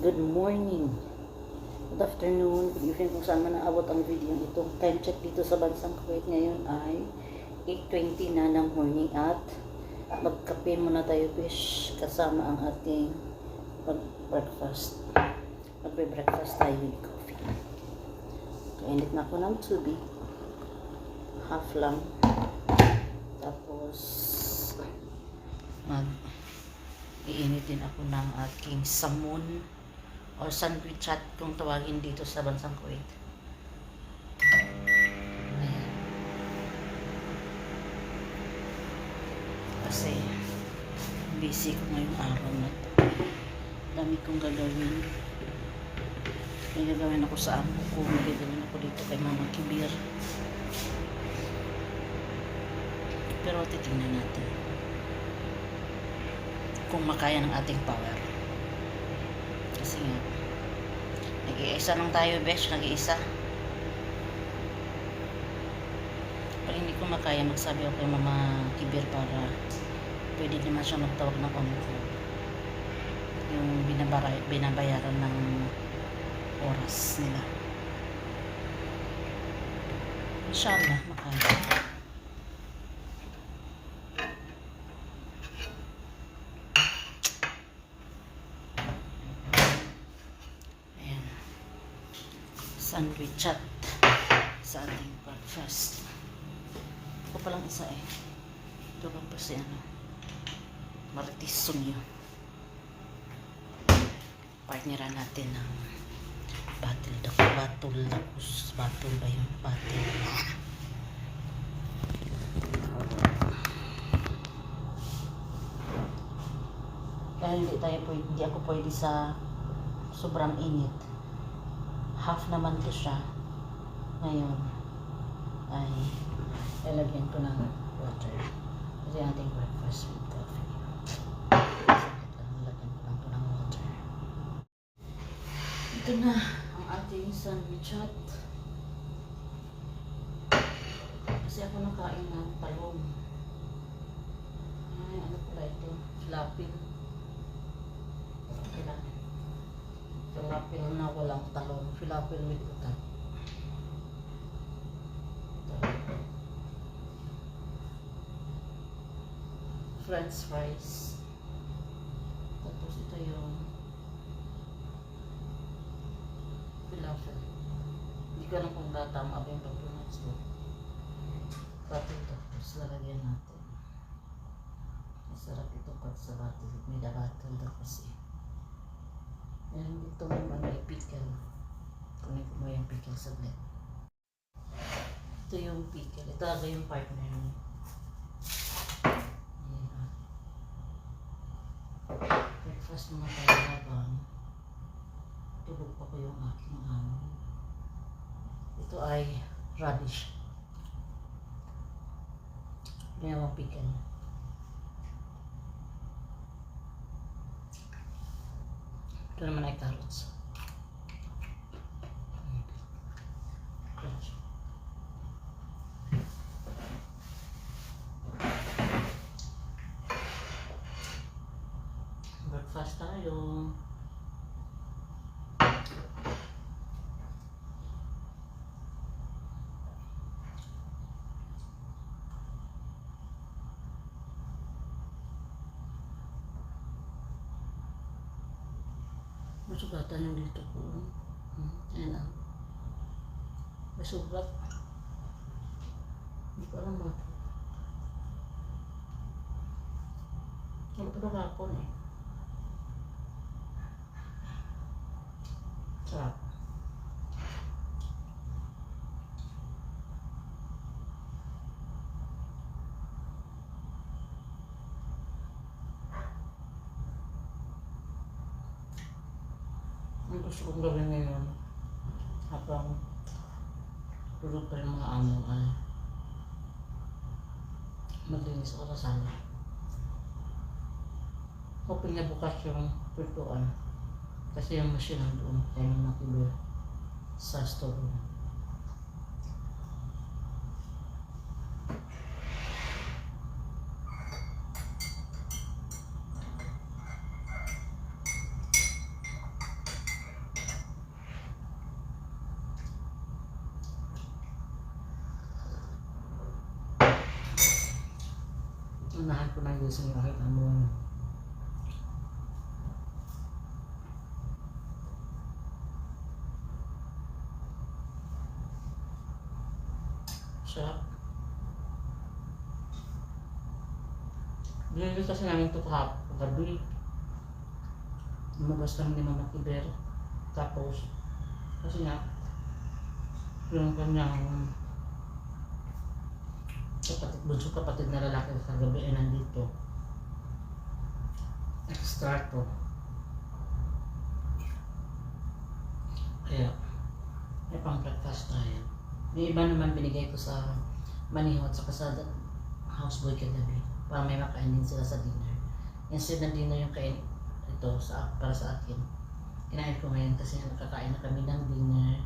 Good morning. Good afternoon. Good evening kung saan man naabot ang video ito. Time check dito sa bansang Kuwait ngayon ay 8.20 na ng morning at magkape muna tayo fish kasama ang ating breakfast. Magbe-breakfast tayo with coffee. Kainit na ako ng tubig. Half lang. Tapos mag iinitin ako ng aking samon or sandwich chat kung tawagin dito sa bansang Kuwait. Ayan. Kasi busy ko ngayong araw na. Dami kong gagawin. May gagawin ako sa amo ko. May gagawin ako dito kay Mama Kibir. Pero titingnan natin kung makaya ng ating power. Kasi nga, nag-iisa lang tayo, besh, nag-iisa. Pag hindi ko makaya, magsabi ako kay Mama Kibir para pwede naman siya magtawag ng amo ko. Yung binabara, binabayaran ng oras nila. Inshallah, makaya. Ayan. Sandwich chat sa ating breakfast. Ako palang isa eh. Ito pa pa si ano. Maritis Sunyo. Partneran natin ng battle. Dako battle. Tapos battle ba yung battle? Dahil hindi tayo pwede, hindi ako pwede sa sobrang init. Half naman to siya. Ngayon ay lalagyan ko ng water. Kasi ating breakfast with coffee. Lalagyan ko lang to ng water. Ito na ang ating sandwich hot. Kasi ako nakain ng talong. Ay, ano pala ito? Lapin. Okay lang. Falafel na walang talong. Falafel with utak. French fries. Tapos ito yung falafel. Hindi ko alam kung tama ba yung pag-pronounce ko. Ito. Tapos lalagyan natin. Masarap ito pag sa batil. May dabatil daw kasi. Meron may pickle. Kunin ko mo yung pickle saglit. Ito yung pickle. Ito aga yung partner niya. Breakfast muna tayo habang tulog pa ko yung aking amo. Ito ay radish. May mga pickle. Ito naman ay carrots. Mm. Crunch. Breakfast tayo. Masugatan yung dito ko. Hmm. Ayan ah. May sugat. Hindi ko alam ba. Pa daw kapon eh. Sarap. Ang gusto kong gawin ngayon, habang tulog pa yung mga amo ay maglinis ako sa sala. Hoping na bukas yung pintuan. Kasi yung machine nandoon, kaya yung nakibir sa store. Ko na yung aking amon. Sarap. Binili kasi namin ito kahapon, gabi. Lumabas kami ni Mama Kiber. Tapos, kasi nga, yung kanyang kapatid, bunso kapatid na lalaki sa gabi ay nandito. Extra to. Kaya, may pang breakfast tayo. May iba naman binigay ko sa maniho at saka sa houseboy kagabi para may makain sila sa dinner. Instead na dinner yung kain ito sa para sa akin. Kinain ko ngayon kasi nakakain na kami ng dinner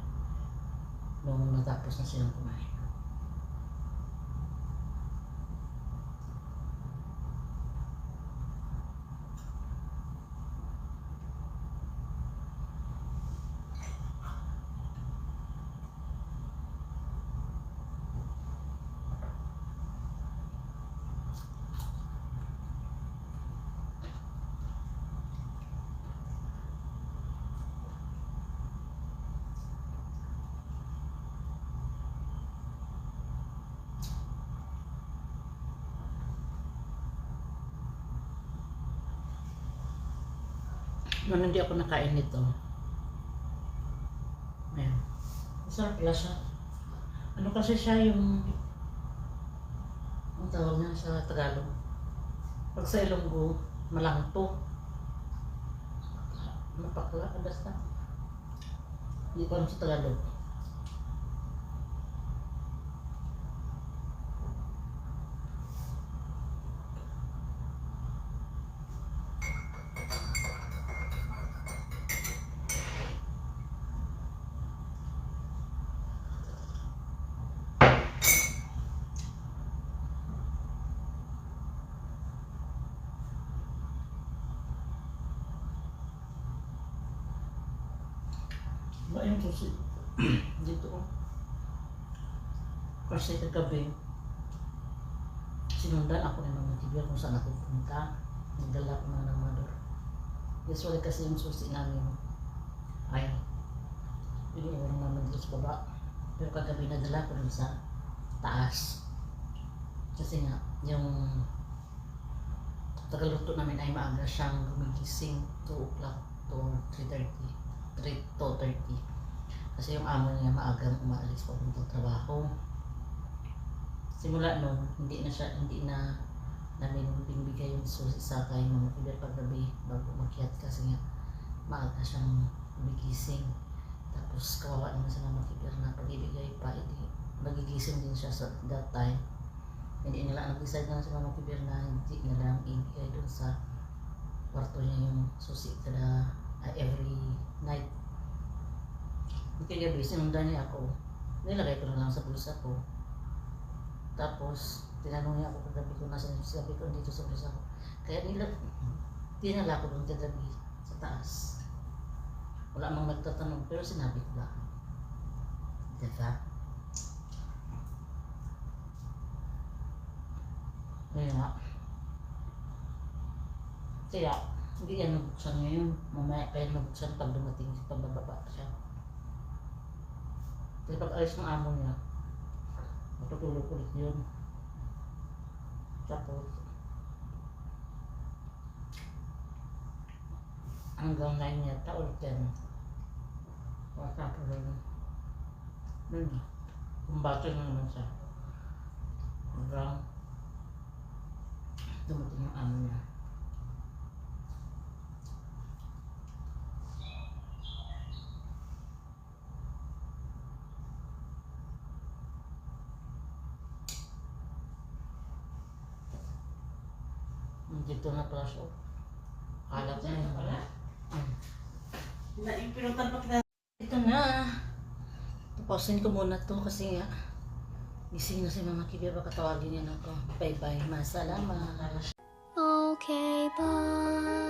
nung natapos na silang kumain. Nung hindi ako nakain nito, ayan, masarap pala siya. Ano kasi siya yung, ang tawag niya sa Tagalog, pag sa Ilonggo, malangto. Mapakla, basta. Hindi ko alam sa Tagalog. Ba yung susi? Dito oh. Kasi kagabi, sinundan ako ng mga tibia kung saan ako pumunta. Nagdala ko ng namador. Usually kasi yung susi namin ay iniiwan namin dito sa baba. Pero kagabi nadala ko dun sa taas. Kasi nga, yung tagaluto namin ay maaga siyang gumigising 2 o'clock to 3.30. 3 to 30. Kasi yung amo niya maagang umaalis papunta trabaho. Simula noon, hindi na siya, hindi na namin binibigay yung susi sa kay mga pider paggabi bago makiat kasi nga maaga siyang gumigising. Tapos kawawa naman sa mga pider na pag ibigay pa, hindi, magigising din siya sa that time. Hindi nila nag-decide na sa mga pider na hindi nila ibigay doon sa kwarto niya yung susi kada uh, every night. Hindi gabi, sinundan niya ako. Nilagay ko na lang sa bulsa ko. Tapos, tinanong niya ako kagabi ko nasa sabi ko dito sa bulsa ko. Kaya nila, tinala ko doon kagabi sa taas. Wala mang nagtatanong, pero sinabi ko lang. Diba? Kaya nga. Kaya, hindi yan nabuksan ngayon. Mamaya pa yan nabuksan pag dumating sa pabababa siya. Kasi pag alis ng amo niya, matutulog ulit yun. Tapos, hanggang 9 yata or 10. Wala pa rin. Yun. Kumbato na naman siya. Hanggang dumating yung amo niya. Dito na pala siya. Kalat na yun. Naipinutan pa kita. Ito na. Tapusin ko muna to kasi nga gising na si Mama Kibi. Baka tawagin niya na ako. Bye-bye. Masalamat. Okay, bye.